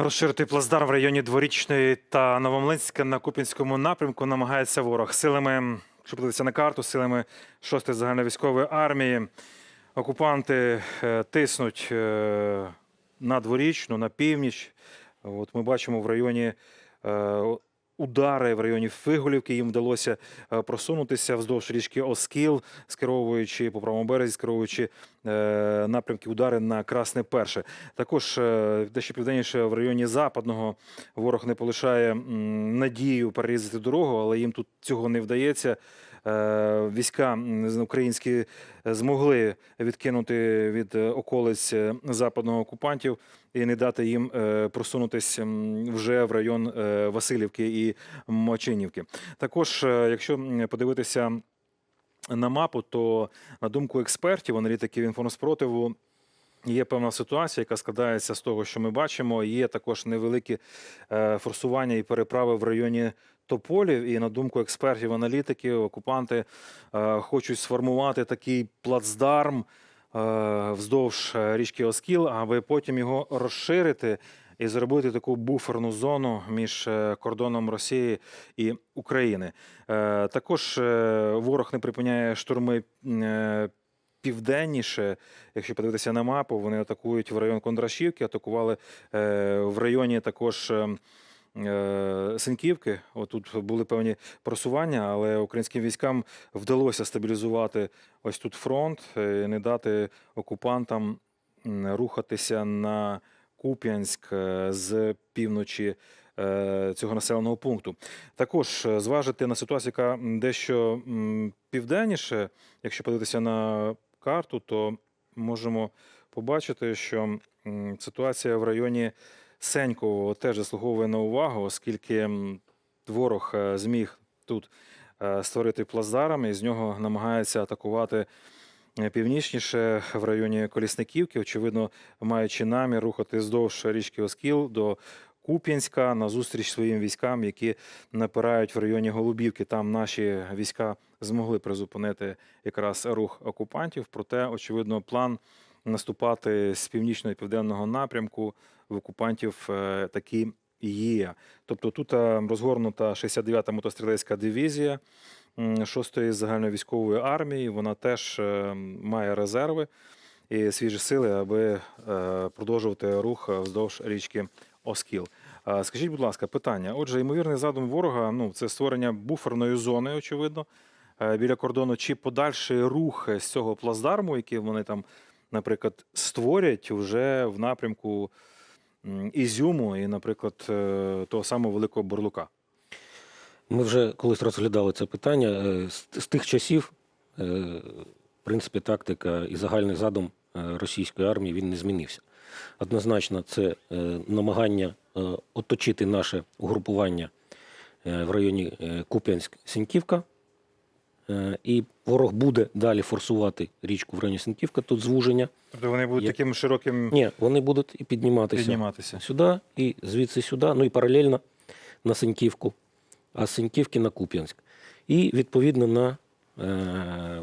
Розширити плацдарм в районі Дворічної та Новомлинська на Купінському напрямку намагається ворог силами, що подивитися на карту, силами 6-ї загальновійськової армії. Окупанти е, тиснуть е, на Дворічну, на північ. От ми бачимо в районі е, удари в районі Фиголівки. Їм вдалося е, просунутися вздовж річки Оскіл, скеровуючи по правому березі, скеровуючи е, напрямки удари на Красне Перше. Також е, дещо південніше в районі Западного ворог не полишає надію перерізати дорогу, але їм тут цього не вдається. Е, Війська українські змогли відкинути від е, околиць е, западного окупантів і не дати їм е, просунутися вже в район е, Васильівки і Мочинівки. Також, е, якщо подивитися на мапу, то на думку експертів, аналітиків інформспротиву. Є певна ситуація, яка складається з того, що ми бачимо. Є також невеликі е, форсування і переправи в районі Тополів. І на думку експертів, аналітиків, окупанти е, хочуть сформувати такий плацдарм е, вздовж річки Оскіл, аби потім його розширити і зробити таку буферну зону між кордоном Росії і України. Е, Також е, ворог не припиняє штурми е, південніше. Якщо подивитися на мапу, вони атакують в район Кондрашівки, атакували в районі також. Е, е, отут були певні просування, але українським військам вдалося стабілізувати ось тут фронт, е, і не дати окупантам рухатися на Куп'янськ е, з півночі цього населеного пункту. Також зважити на ситуацію, яка дещо південніше, якщо подивитися на карту, то можемо побачити, що ситуація в районі Сенькового теж заслуговує на увагу, оскільки ворог е, зміг тут е, створити плацдарм і з нього намагається атакувати е, північніше в районі Колісниківки, очевидно, маючи намір рухати здовж річки Оскіл до Куп'янська на зустріч своїм військам, які напирають в районі Голубівки. Там наші війська змогли призупинити якраз рух окупантів. Проте, очевидно, план наступати з північного і південного напрямку в окупантів е, таки є. Тобто тут е, розгорнута 69-та мотострілецька дивізія 6-ї загальновійськової армії. Вона теж е, має резерви і свіжі сили, аби продовжувати рух вздовж річки Оскіл. Скажіть, будь ласка, питання. Отже, ймовірний задум ворога ну, це створення буферної зони, очевидно, біля кордону, чи подальший рух з цього плацдарму, який вони там, наприклад, створять вже в напрямку Ізюму і, наприклад, е, того самого Великого Бурлука. Ми вже колись розглядали це питання. Е, З, тих часів, е, в принципі, тактика і загальний задум російської армії він не змінився. Однозначно, це намагання оточити наше угрупування в районі Куп'янськ-Сіньківка. Е, І ворог буде далі форсувати річку в районі Сіньківка, тут звуження. Тобто вони будуть Є. таким широким Ні, вони будуть і підніматися підніматися. сюди, і звідси сюди, ну і паралельно на Синьківку, а з Синьківки на Куп'янськ. І відповідно на е,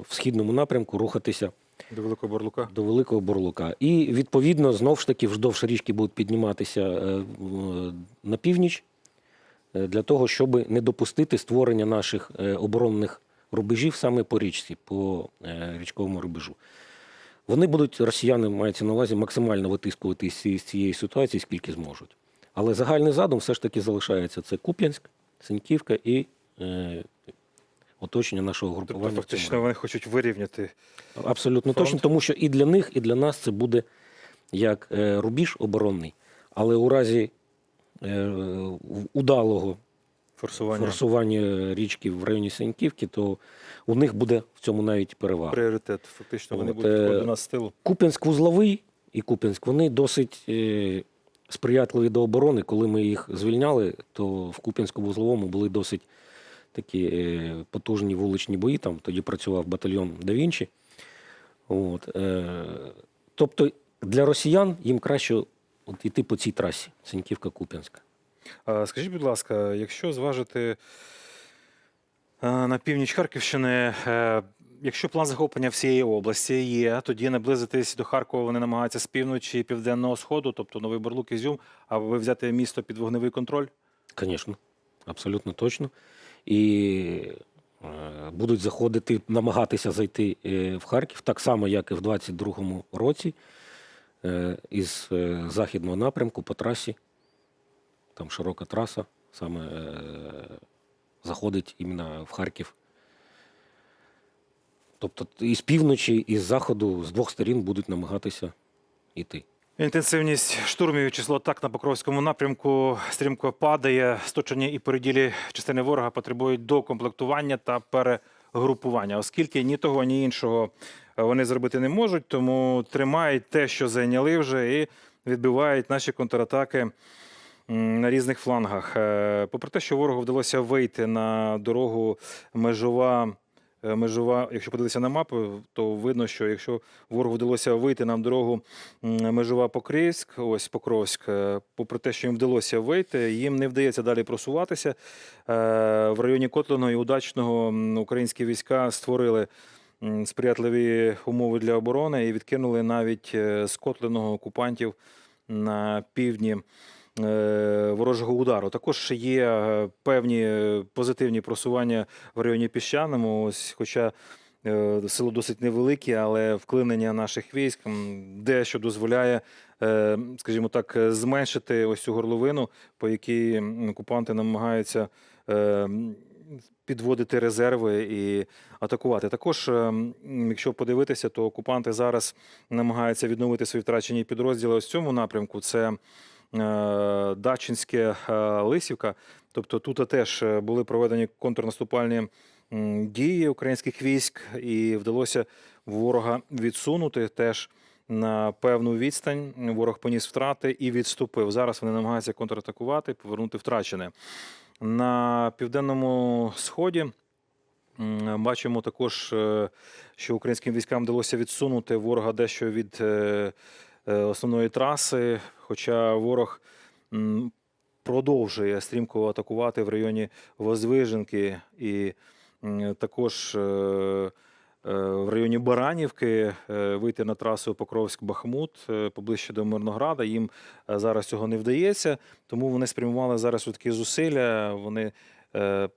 в східному напрямку рухатися До Великого Бурлука. до Великого Бурлука. І відповідно знову ж таки вздовж річки будуть підніматися е, на північ е, для того, щоб не допустити створення наших е, оборонних рубежів саме по річці, по е, річковому рубежу. Вони будуть, росіяни мається на увазі, максимально витискувати з цієї- ситуації, скільки зможуть. Але загальний задум все ж таки залишається: це Куп'янськ, Синьківка і е, оточення нашого Тобто, групування. цьому фактично, вони хочуть вирівняти. Абсолютно Фронт. точно, тому що і для них, і для нас це буде як е, рубіж оборонний. Але у разі е, удалого Форсування форсування річки в районі Сеньківки, то у них буде в цьому навіть перевага. пріоритет. Фактично, вони От, будуть е, до нас з тилу. Куп'янськ вузловий і Куп'янськ вони досить е, сприятливі до оборони. Коли ми їх звільняли, то в Куп'янську вузловому були досить такі е, потужні вуличні бої. Там тоді працював батальйон Да Вінчі. От, е, тобто для росіян їм краще от йти по цій трасі Сеньківка-Куп'янська. Скажіть, будь ласка, якщо зважити е, на північ Харківщини, е, якщо план захоплення всієї області є, тоді наблизитись до Харкова вони намагаються з півночі і південного сходу, тобто Новий Бурлук, Ізюм, аби взяти місто під вогневий контроль. Звісно, абсолютно точно. І е, будуть заходити, намагатися зайти в Харків, так само, як і в 22-му році, із західного напрямку по трасі. Там широка траса, саме е, заходить іменно в Харків. Тобто і з півночі, і з заходу, з двох сторін будуть намагатися йти. Інтенсивність штурмів число атак на Покровському напрямку стрімко падає. Сточені і переділі частини ворога потребують докомплектування та перегрупування, оскільки ні того, ні іншого е, вони зробити не можуть, тому тримають те, що зайняли вже, і відбивають наші контратаки на різних флангах. Е, Попри те, що ворогу вдалося вийти на дорогу межова. е, Межова, якщо подивитися на мапу, то видно, що якщо ворогу вдалося вийти нам дорогу межова Покровськ, ось Покровськ, е, попри те, що їм вдалося вийти, їм не вдається далі просуватися. В районі Котлиного і Удачного українські війська створили сприятливі умови для оборони і відкинули навіть з Котлиного окупантів на півдні ворожого удару. Також є е, певні е, позитивні просування в районі Піщаному. Ось, хоча е, село досить невелике, але вклинення наших військ дещо дозволяє, е, скажімо так, е, зменшити ось цю горловину, по якій окупанти намагаються. е, Підводити резерви і атакувати. Також, е, якщо подивитися, то окупанти зараз намагаються відновити свої втрачені підрозділи. Ось в цьому напрямку це е, Дачинське е, Лисівка. Тобто тут теж е, були проведені контрнаступальні дії українських військ, і вдалося ворога відсунути теж на певну відстань. Ворог поніс втрати і відступив. Зараз вони намагаються контратакувати, повернути втрачене. На південному сході бачимо також, е, що українським військам вдалося відсунути ворога дещо від е, е, основної траси, хоча ворог продовжує стрімко атакувати в районі Возвиженки і також е, е, в районі Баранівки е, вийти на трасу Покровськ-Бахмут е, поближче до Мирнограда. Їм е, зараз цього не вдається, тому вони спрямували зараз такі зусилля. Вони е,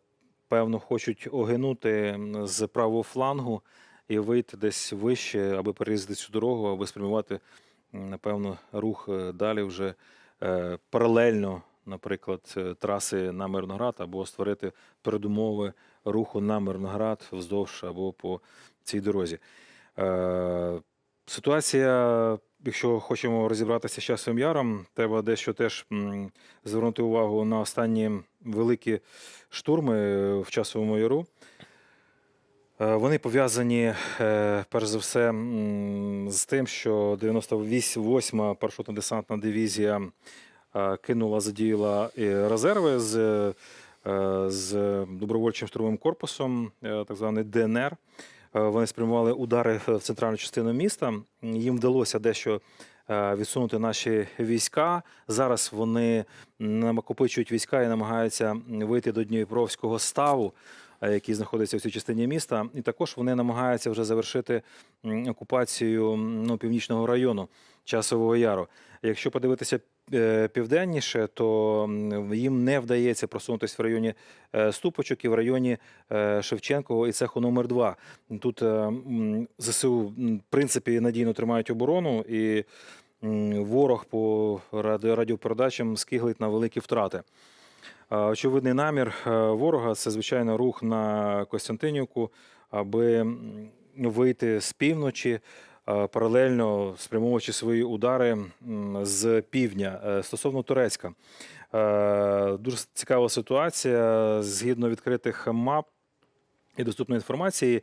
певно хочуть огинути з правого флангу і вийти десь вище, аби перерізати цю дорогу, аби спрямувати, напевно, рух е, далі вже е, паралельно, наприклад, е, траси на Мирноград, або створити передумови руху на Мирноград вздовж або по цій дорозі. Ситуація, якщо хочемо розібратися з часом яром, треба дещо теж звернути увагу на останні великі штурми в часовому яру. Е, Вони пов'язані, е, перш за все, з тим, що 98-ма парашютно-десантна дивізія е, кинула, задіяла резерви з, з добровольчим штурмовим корпусом, так званий ДНР. Вони спрямували удари в центральну частину міста. Їм вдалося дещо відсунути наші війська. Зараз вони накопичують війська і намагаються вийти до Дніпровського ставу, який знаходиться в цій частині міста. І також вони намагаються вже завершити окупацію ну, північного району Часового Яру. Якщо подивитися е, південніше, то їм не вдається просунутися в районі е, Ступочок і в районі е, Шевченкового і цеху номер 2 Тут е, ЗСУ в принципі надійно тримають оборону, і ворог по радіопередачам скиглить на великі втрати. Очевидний намір е, ворога це звичайно рух на Костянтинівку, аби вийти з півночі, е, паралельно спрямовуючи свої удари з півдня Е, стосовно Турецька. Дуже цікава ситуація. Згідно відкритих мап і доступної інформації,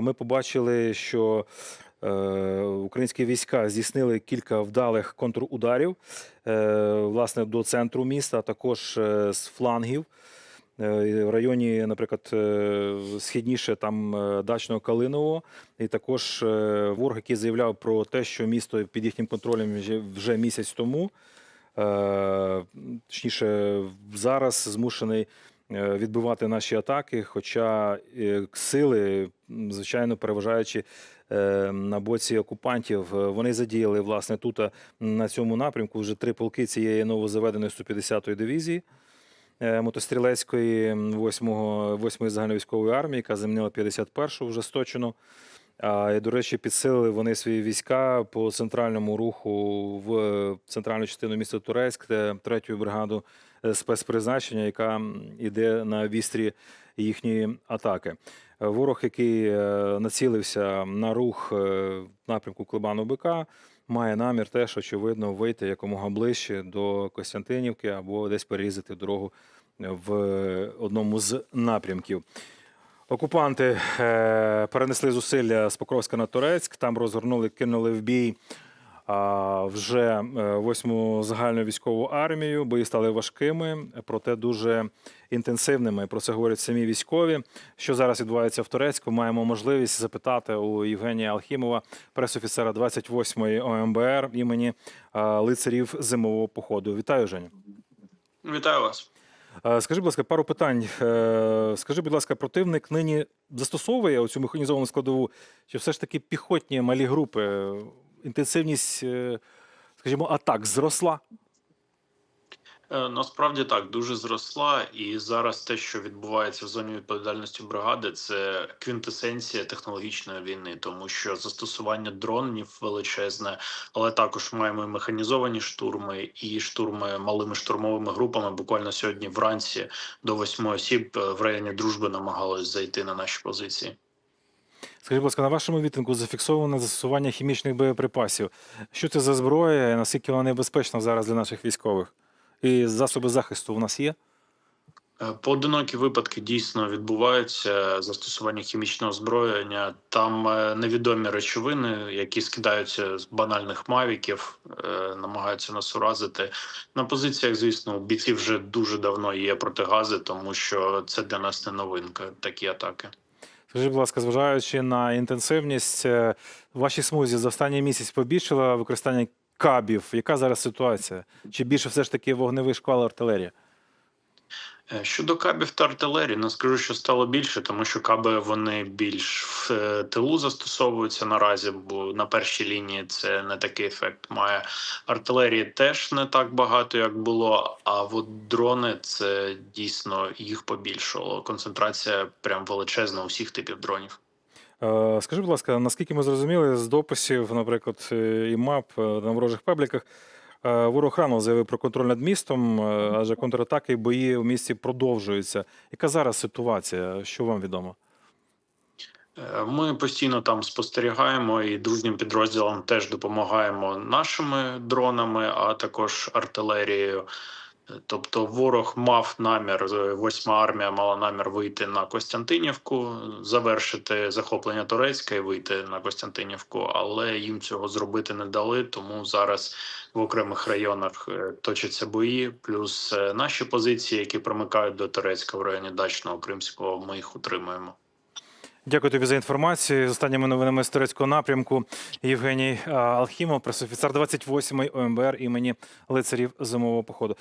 ми побачили, що українські війська здійснили кілька вдалих контрударів е, власне до центру міста, а також е, з флангів. Е, В районі, наприклад, е, східніше там е, дачного Калинового, і також е, ворог, який заявляв про те, що місто під їхнім контролем вже, місяць тому, е, точніше, зараз змушений е, відбивати наші атаки. Хоча е, сили звичайно, переважаючи е, на боці окупантів. Е, Вони задіяли власне тут е, на цьому напрямку вже три полки цієї новозаведеної 150-ї дивізії. е, Мотострілецької 8-го 8-ї загальновійськової армії, яка замінила 51-ту вже сточену. А, і, до речі, підсилили вони свої війська по центральному руху в центральну частину міста Турецьк, де третю бригаду е, спецпризначення, яка м, іде на вістрі їхньої атаки. Е, Ворог, який е, націлився на рух е, напрямку Клебану БК, має намір теж, очевидно, вийти якомога ближче до Костянтинівки або десь перерізати дорогу в одному з напрямків. Окупанти е, перенесли зусилля з Покровська на Турецьк, там розгорнули, кинули в бій вже е, восьму загальну військову армію. Бої стали важкими, проте дуже інтенсивними. Про це говорять самі військові. Що зараз відбувається в Турецьку? Маємо можливість запитати у Євгенія Алхімова, пресофіцера 28-ї ОМБР імені е, лицарів зимового походу. Вітаю, Женя. Вітаю вас. Е, Скажи, будь ласка, пару питань. Скажи, будь ласка, противник нині застосовує оцю механізовану складову, чи все ж таки піхотні малі групи? Інтенсивність, е, скажімо, атак зросла? Е, Насправді так дуже зросла, і зараз те, що відбувається в зоні відповідальності бригади, це квінтесенція технологічної війни, тому що застосування дронів величезне, але також маємо і механізовані штурми і штурми малими штурмовими групами. Буквально сьогодні вранці до восьми осіб е, в районі дружби намагалось зайти на наші позиції. Скажіть, будь ласка, на вашому відтинку зафіксовано застосування хімічних боєприпасів. Що це за зброя наскільки вона небезпечна зараз для наших військових? І засоби захисту у нас є? Е, Поодинокі випадки дійсно відбуваються застосування хімічного озброєння. Там е, невідомі речовини, які скидаються з банальних мавіків, е, намагаються нас уразити. На позиціях, звісно, у бійців вже дуже давно є протигази, тому що це для нас не новинка. Такі атаки. Скажіть, будь ласка, зважаючи на інтенсивність, ваші вашій смузі за останній місяць побільшило використання кабів. Яка зараз ситуація? Чи більше все ж таки вогневий шквал артилерія? Е, Щодо кабів та артилерії, не скажу, що стало більше, тому що каби вони більш в е, тилу застосовуються наразі, бо на першій лінії це не такий ефект має. Артилерії теж не так багато, як було. А от дрони це дійсно їх побільшало. Концентрація прям величезна усіх типів дронів. Е, Скажи, будь ласка, наскільки ми зрозуміли з дописів, наприклад, і мап на ворожих пабліках, ворог рано заявив про контроль над містом, е, адже контратаки і бої в місті продовжуються. Яка зараз ситуація? Що вам відомо? Е, Ми постійно там спостерігаємо і дружнім підрозділам теж допомагаємо нашими дронами, а також артилерією. Тобто ворог мав намір, е, восьма армія мала намір вийти на Костянтинівку, завершити захоплення Турецька і вийти на Костянтинівку, але їм цього зробити не дали. Тому зараз в окремих районах е, точаться бої. Плюс е, наші позиції, які примикають до Турецька в районі Дачного Кримського, ми їх утримуємо. Дякую тобі за інформацію. З останніми новинами з турецького напрямку Євгеній Алхімов, пресофіцер 28-ї ОМБР імені лицарів зимового походу.